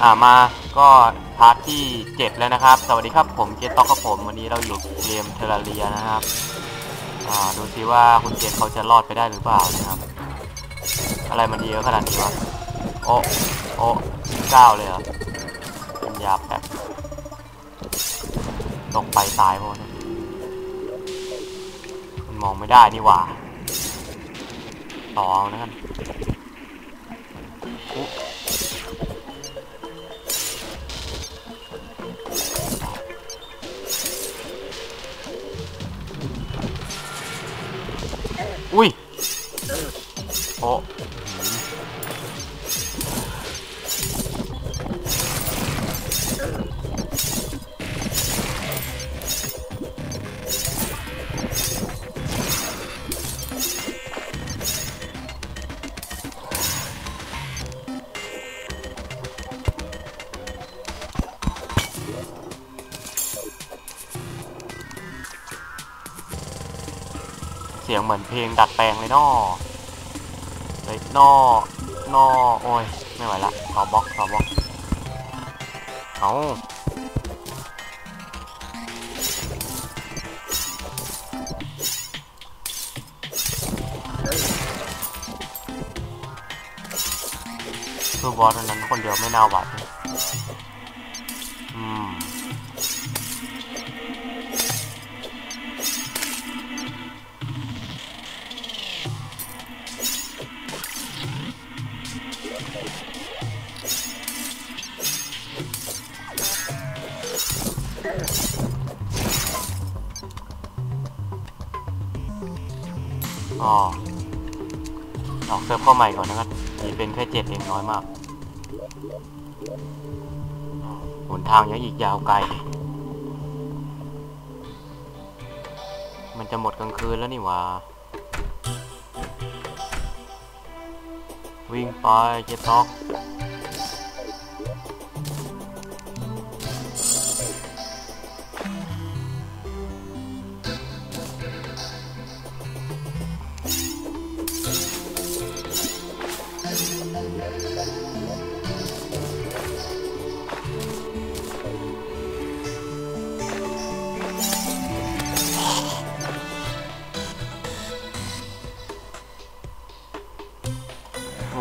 อ่ามาก็พาร์ทที่เจ็ดแล้วนะครับ สวัสดีครับผมเจตต็อกกับผม วันนี้เราอยู่เกมเทราเรียนะครับ อ่าดูซิว่าคุณเจนเขาจะรอดไปได้หรือเปล่านะครับ อะไรมันเยอะขนาดนี้วะ โอ้โอ้เก้าเลยเหรอปัญญาแบบตกไปตายหมดมันมองไม่ได้นี่หว่าต่อเอานะกันอุ๊ โอ้เสียงเหมือนเพลงดัดแปลงเลยนอเ้ยนอนอโอ้ย ไม่ไหวละขอบล็อกขอบล็อกเอาคือบอสอันนั้นคนเดียวไม่น่าไหว ออกเซิร์ฟเข้าใหม่ก่อนนะครับมีเป็นแค่เจ็ดเองน้อยมากหนทางยังอีกยาวไกล มันจะหมดกลางคืนแล้วนี่หว่า วิ่งไปเจ็ตต็อก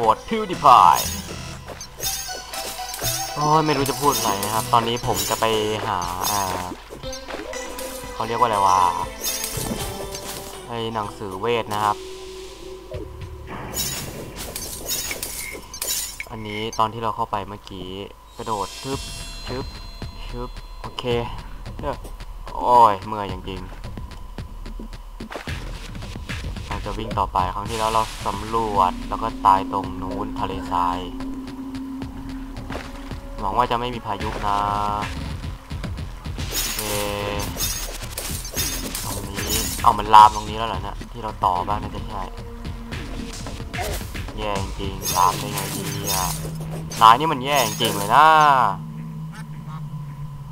หวตพิวดิพายโอ้ยไม่รู้จะพูดอะไรนะครับ ตอนนี้ผมจะไปหาอ่าเขาเรียกว่าอะไรวะไอหนังสือเวทนะครับ อันนี้ตอนที่เราเข้าไปเมื่อกี้กระโดดทึบชึบชึบโอเคเด้อโอ้ยเมื่อยอย่างจริง จะวิ่งต่อไปครั้งที่แล้วเราสำรวจแล้วก็ตายตรงนู้นทะเลทรายหวังว่าจะไม่มีพายุนะโอเคตรงนี้เอามันลามตรงนี้แล้วเหรอเนี่ยที่เราต่อบ้างน่าจะใช่แย่จริงลามได้ไงดีอะนายนี่มันแย่จริงเลยนะ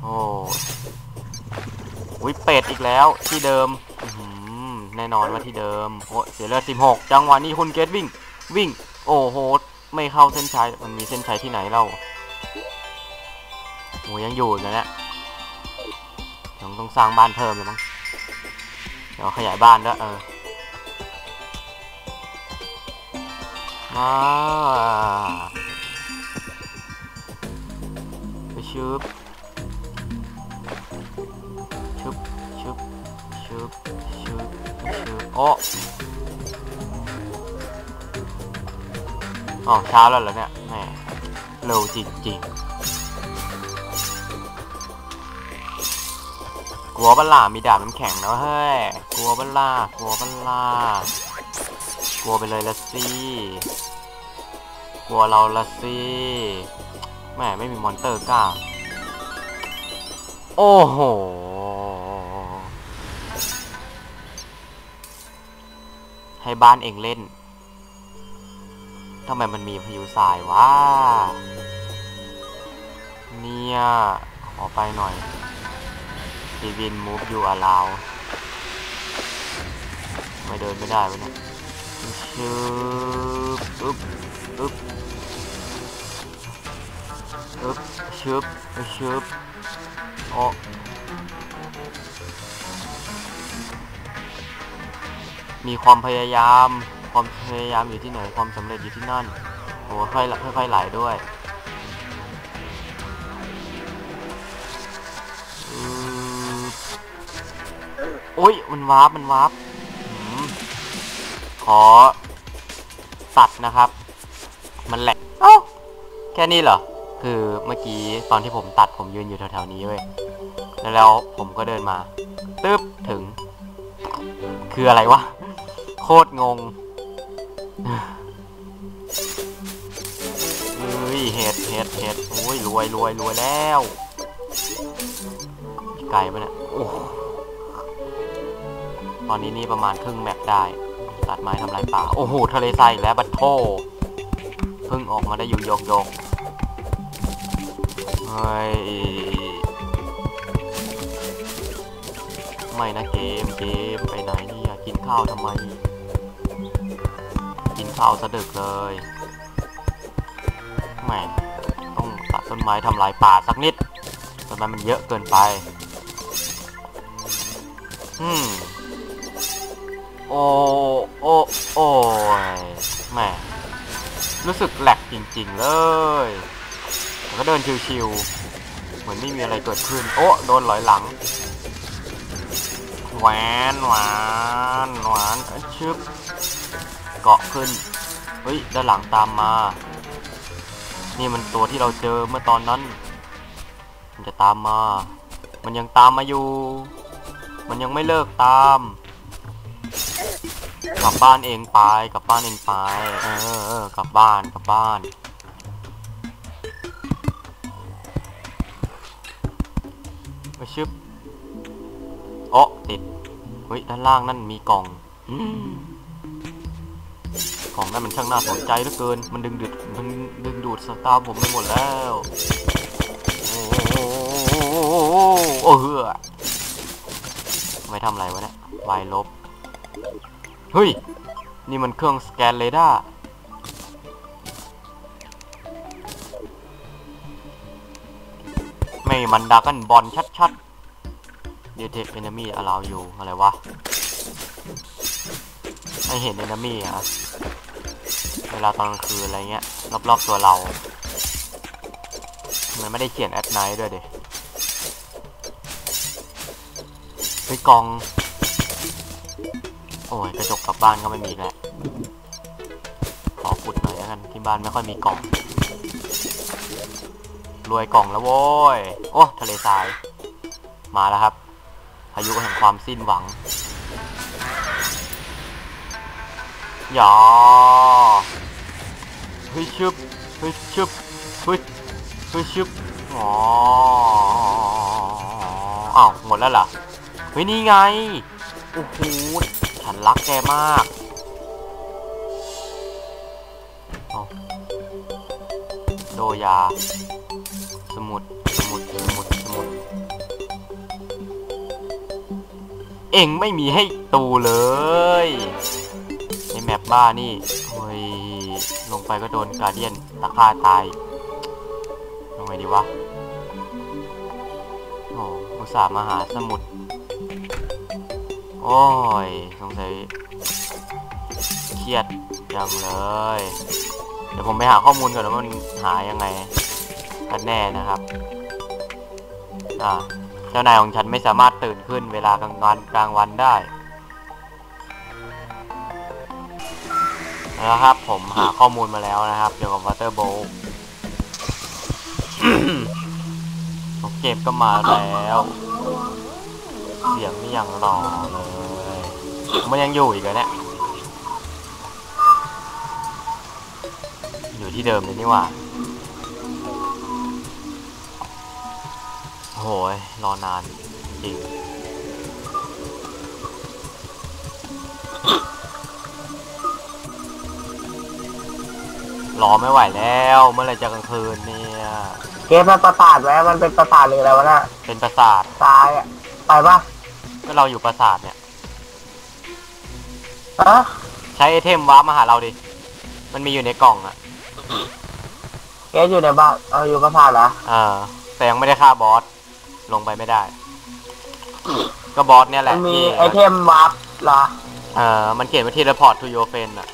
โอ้วิเป็ดอีกแล้วที่เดิม แน่นอนว่าที่เดิมโอ้เสียเลือด16 จังหวะนี้คุณเกตวิ่ง วิ่ง โอ้โห ไม่เข้าเส้นชัย มันมีเส้นชัยที่ไหนเล่าโอ้ยังอยู่อีกันนะยังต้องสร้างบ้านเพิ่มเลยมั้ง เดี๋ยวขยายบ้านด้วยเออ มาไปชึบ อ้อ๋อเช้าแล้วเหรอเนี่ยแหมเร็วจริงๆ กลัวบัลล่ามีดาบน้ำแข็งนะเฮ้ย กลัวบัลล่ากลัวบัลล่ากลัวไปเลยละสิ กลัวเราละสิแม่ไม่มีมอนเตอร์กล้า โอ้โห ให้บ้านเองเล่นทำไมมันมีพายุทรายวะเนี่ย ขอไปหน่อยดีวินมูฟอยู่อาลาวไม่เดินไม่ได้วะเนี่ยชืบอึ๊บอึ๊บอึบชึบชึบโอ้ มีความพยายาม ความพยายามอยู่ที่ไหน ความสำเร็จอยู่ที่นั่นโอ้ค่อยๆค่อยๆไหลด้วยอือโอ้ยมันวาร์ปมันวาร์ปอืมขอตัดนะครับ มันแหลกเอ้าแค่นี้เหรอ คือเมื่อกี้ตอนที่ผมตัดผมยืนอยู่แถวๆนี้เว้ย แล้วผมก็เดินมาตึ๊บถึง คืออะไรวะ ตรงงเฮ้ยเห็ดเห็ดเห็ดโอ้ยรวยรวยรวยแล้วไกลปะเนี่ยโอ้ตอนนี้นี่ประมาณครึ่งแมปได้ตัดไม้ทำลายป่า โอ้โหทะเลทรายแล้วบัตโทเพิ่งออกมาได้อยู่ยกยกเฮ้ยไม่นะเกมเกมไปไหนเนี่ยกินข้าวทำไม กินข้าวสะดึกเลยแหมต้องตัดต้นไม้ทำลายป่าสักนิดต้นไม้มันเยอะเกินไปอืมโอ้โอ้โอ้ยแหมรู้สึกแหลกจริง ๆ เลยแต่ก็เดินชิวๆเหมือนไม่มีอะไรเกิดขึ้น โอ้โดนหลอยหลังแหวนหวานหวานชึบเกาะขึ้น เฮ้ย ด้านหลังตามมา นี่มันตัวที่เราเจอเมื่อตอนนั้น มันจะตามมา มันยังตามมาอยู่ มันยังไม่เลิกตาม กลับบ้านเองไป กลับบ้านเองไป เออเออกลับบ้าน กลับบ้านมาชึบโอ้ติด เฮ้ย ด้านล่างนั่นมีกล่อง อืม กล่องนั้นมันช่างน่าสนใจเหลือเกิน มันดึงดูดมันดึงดูดสตาร์ผมไปหมดแล้ว โอ้โหโอ้เหือไม่ทำอะไรวะเนี่ยวายลบ เฮ้ย นี่มันเครื่องสแกนเรดาร์ไม่มันดากันบอลชัดๆ Detect enemy allow you อะไรวะ ไม่เห็น enemy อะ วลาตอนกลางคืนอะไรเงี้ยรอบๆตัวเรา มันไม่ได้เขียน at night ด้วยเด็ไปกอง โอ้ยกระจกกลับบ้านก็ไม่มีแล้วขอขุดหน่อยแล้วกันที่บ้านไม่ค่อยมีกล่อง รวยกล่องแล้วโว้ย โอ้ทะเลทราย มาแล้วครับพายุแห่งความสิ้นหวังอย่า ยชึบเฮ้ยชึบเฮ้ยเฮ้ยชึบอ๋ออ้าวหมดแล้วเหรอเฮ้ยนี่ไงโอ้โหฉันรักแกมากเอาโดยา สมุดสมุดสมุดสมุดเอ็งไม่มีให้ตูเลยในแมปบ้านี่ ไปก็โดนการเดียนตะฆ่าตายลงไงดีวะ โอ้อุตส่าห์มาหาสมุด โอ้ย สงสัย เครียดจังเลย เดี๋ยวผมไปหาข้อมูลก่อนว่ามันหายังไงกันแน่นะครับ อ่า เจ้านายของฉันไม่สามารถตื่นขึ้นเวลากลางวันกลางวันได้ แล้วครับ ผมหาข้อมูลมาแล้วนะครับ เกี่ยวกับ Water Bowl โอเคก็มาแล้ว เสียงนี่ยังหล่อเลยมันยังอยู่อีกเหรอเนี่ยอยู่ที่เดิมเลยนี่หว่าโหยรอนานจริง รอไม่ไหวแล้ว เมื่อไหรจะกลางคืนเนี่ยเกมมันประสาทไว้มันเป็นประสาทหรืออะไรวะน่ะเป็นประสาทตายอะไปปะก็เราอยู่ประสาทเนี่ย ฮะใช้ไอเทมว้าร์ปมาหาเราดิ มันมีอยู่ในกล่องอะเกสอยู่ในบ้านเอาอยู่ประสาทเหรอเออแต่ยังไม่ได้ฆ่าบอสลงไปไม่ได้ ก็บอสเนี่ยแหมัละนมีที่ไอเทมวาร์ปเหรอ เออมันเขียนไว้ที่ report to your friend อะ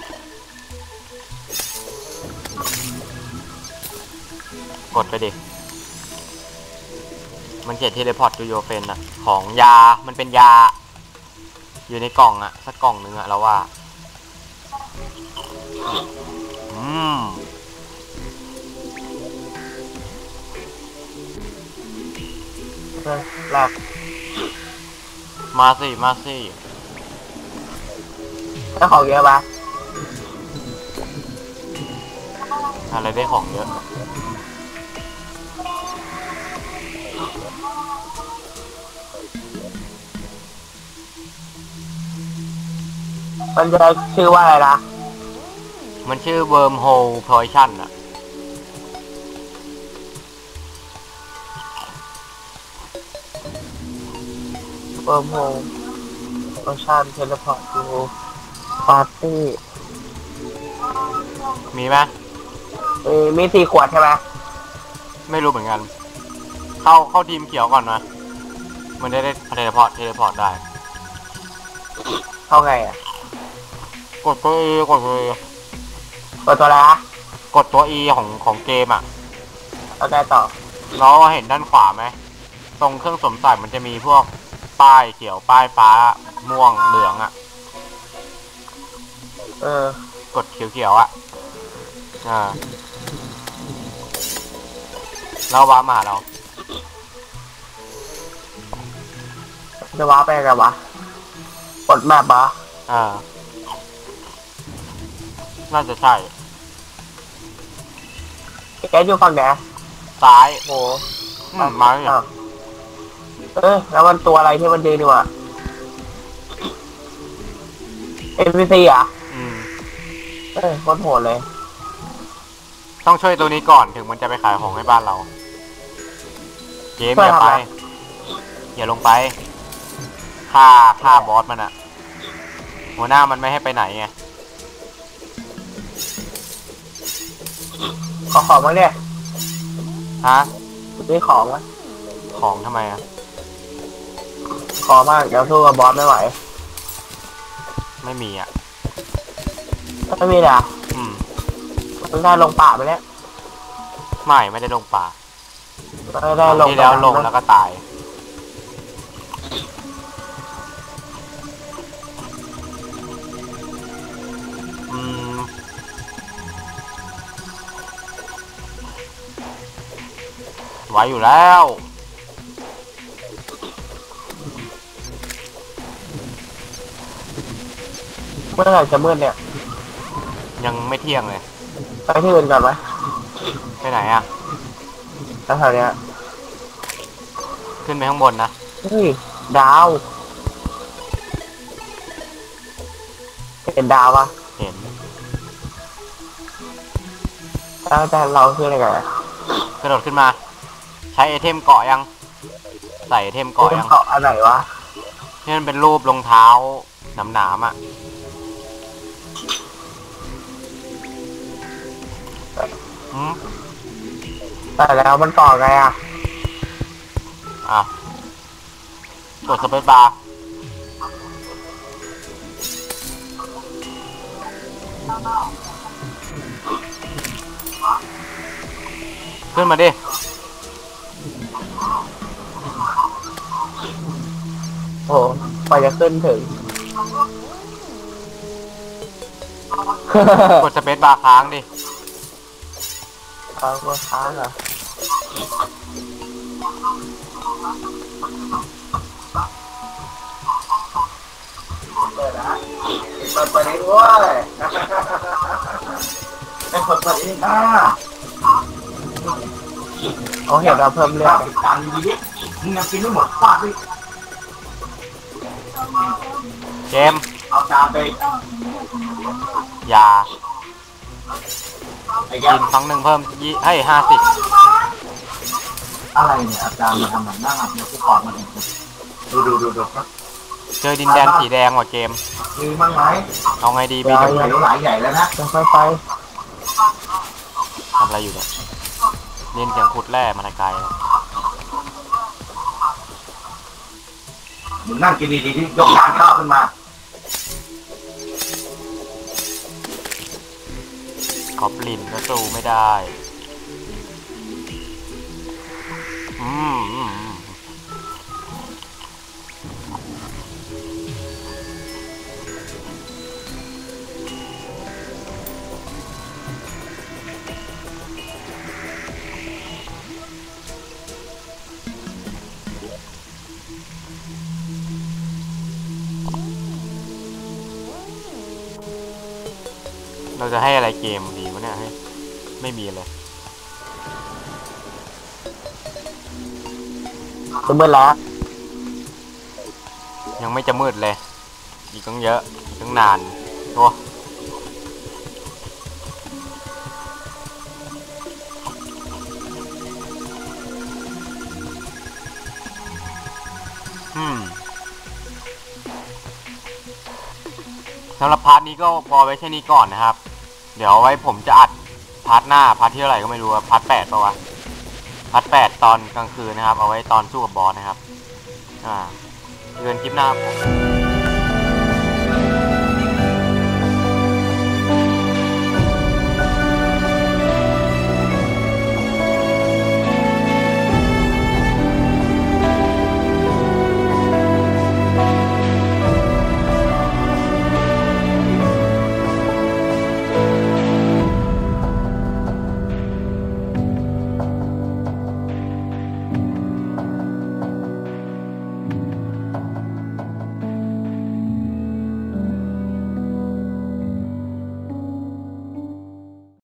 กดไปดิ มันเขียนที่ report to your friend อะของยา มันเป็นยา อยู่ในกล่องอะสักกล่องหนึงอะเราว่า อืมเออแรกมาสิ มาสิแล้วของเยอะปะอะไรได้ของเยอะ มันจะชื่อว่าอะไรนะมันชื่อ wormhole poison อะเวิร์มโฮโอชั่นเทเลพอร์ตดูปาร์ตี้มีไหมมีมีสี่ขวดใช่ไหมไม่รู้เหมือนกัน เข้าเข้าทีมเขียวก่อนนะมันได้ได้เทเลพอร์ตเทเลพอร์ตได้ เข้าไงอะ กดตัว E กดตัว E กดตัวอะไรนะกดตัว E ของของเกมอะเอาได้ต่อแล้วเห็นด้านขวาไหมตรงเครื่องสวมใส่มันจะมีพวกป้ายเขียวป้ายฟ้าม่วงเหลืองอะ เออ กดเขียวๆอะอ่าเราว้ามาหาเราจะว้าร์ปไปไงวะกดแมปปะอ่า น่าจะใช่แกอยู่ฝั่งไหนซ้ายโหอืมมาเนี่ยอ้าวเอ้ยแล้วมันตัวอะไรที่มันยืนอยู่อะ NPC อะอืม เอ้ยโคตรโหดเลย ต้องช่วยตัวนี้ก่อนถึงมันจะไปขายของให้บ้านเราเกมอย่าไป อย่าลงไปฆ่าฆ่าบอสมันอะหัวหน้ามันไม่ให้ไปไหนไง ขอของมาเนี่ยฮะซื้อของวะของทำไมอะขอมากเดี๋ยวสู้กับบอสไม่ไหวไม่มีอะไม่มีเลยอะอืมมันได้ลงป่าไปแล้วไม่ไม่ได้ลงป่าไม่ได้ลงที่แล้วลงแล้วก็ตาย ไหวอยู่แล้ว เมื่อไหร่จะมืดเนี่ย ยังไม่เที่ยงเลย ไปที่อื่นก่อนไหมไปไหนอะแถวๆเนี้ยขึ้นไปข้างบนนะ เฮ้ย ดาว เห็นดาวปะเห็นแล้วแต่เราคืออะไรกันอะกระโดดขึ้นมา ใช้ไอเทมเกาะยัง ใส่ไอเทมเกาะยังเกาะอันไหนวะที่มันเป็นรูปรองเท้าหนามๆอะอืมแต่แล้วมันต่อไงอะ อะ กดสเปซบาร์ขึ้นมาดิ โอ้กว่าจะขึ้นถึง กดสเปซบาร์ค้างดิเอาก็ค้างเหรอเปิดนะเปิดเปิดนี้ด้วยเป็นเปิดเปิดนี้นะโอ้เห็นเราเพิ่มเลือดตังค์ดีดิมึงยังกินไม่หมดฟาดดิ เกมเอาจานไปยาไอ้แกกินครั้งหนึ่งเพิ่มยี่ให้ห้าสิบอะไรเนี่ยอาจารย์มาทำหนังหน้าหักเนี่ยกูกอดมันเองดูดูดูดูเจอดินแดนสีแดงว่ะเกม มีมั้งไหมเอาไงดีบีใหญ่หลายใหญ่แล้วนะจะค่อยไปทำอะไรอยู่เนี่ยเน้นเสียงขุดแร่มาแต่ไกลเลย มึงนั่งกินดีๆที่ยกจานข้าวขึ้นมา ขอบลินก็สู้ไม่ได้ อืม เราจะให้อะไรเกมดีวะเนี่ยให้ไม่มีเลยจะเมื่อแล้ว ยังไม่จะมืดเลย อีกตั้งเยอะอีกตั้งนานโอ้อืมสำหรับพาร์ทนี้ก็พอไว้แค่นี้ก่อนนะครับ เดี๋ยวไว้ผมจะอัดพาร์ทหน้าพาร์ทที่เท่าไหร่ก็ไม่รู้อะพาร์ทแปดปะวะพาร์ทแปดตอนกลางคืนนะครับ เอาไว้ตอนสู้กับบอสนะครับ อ่าเดือนคลิปหน้าผม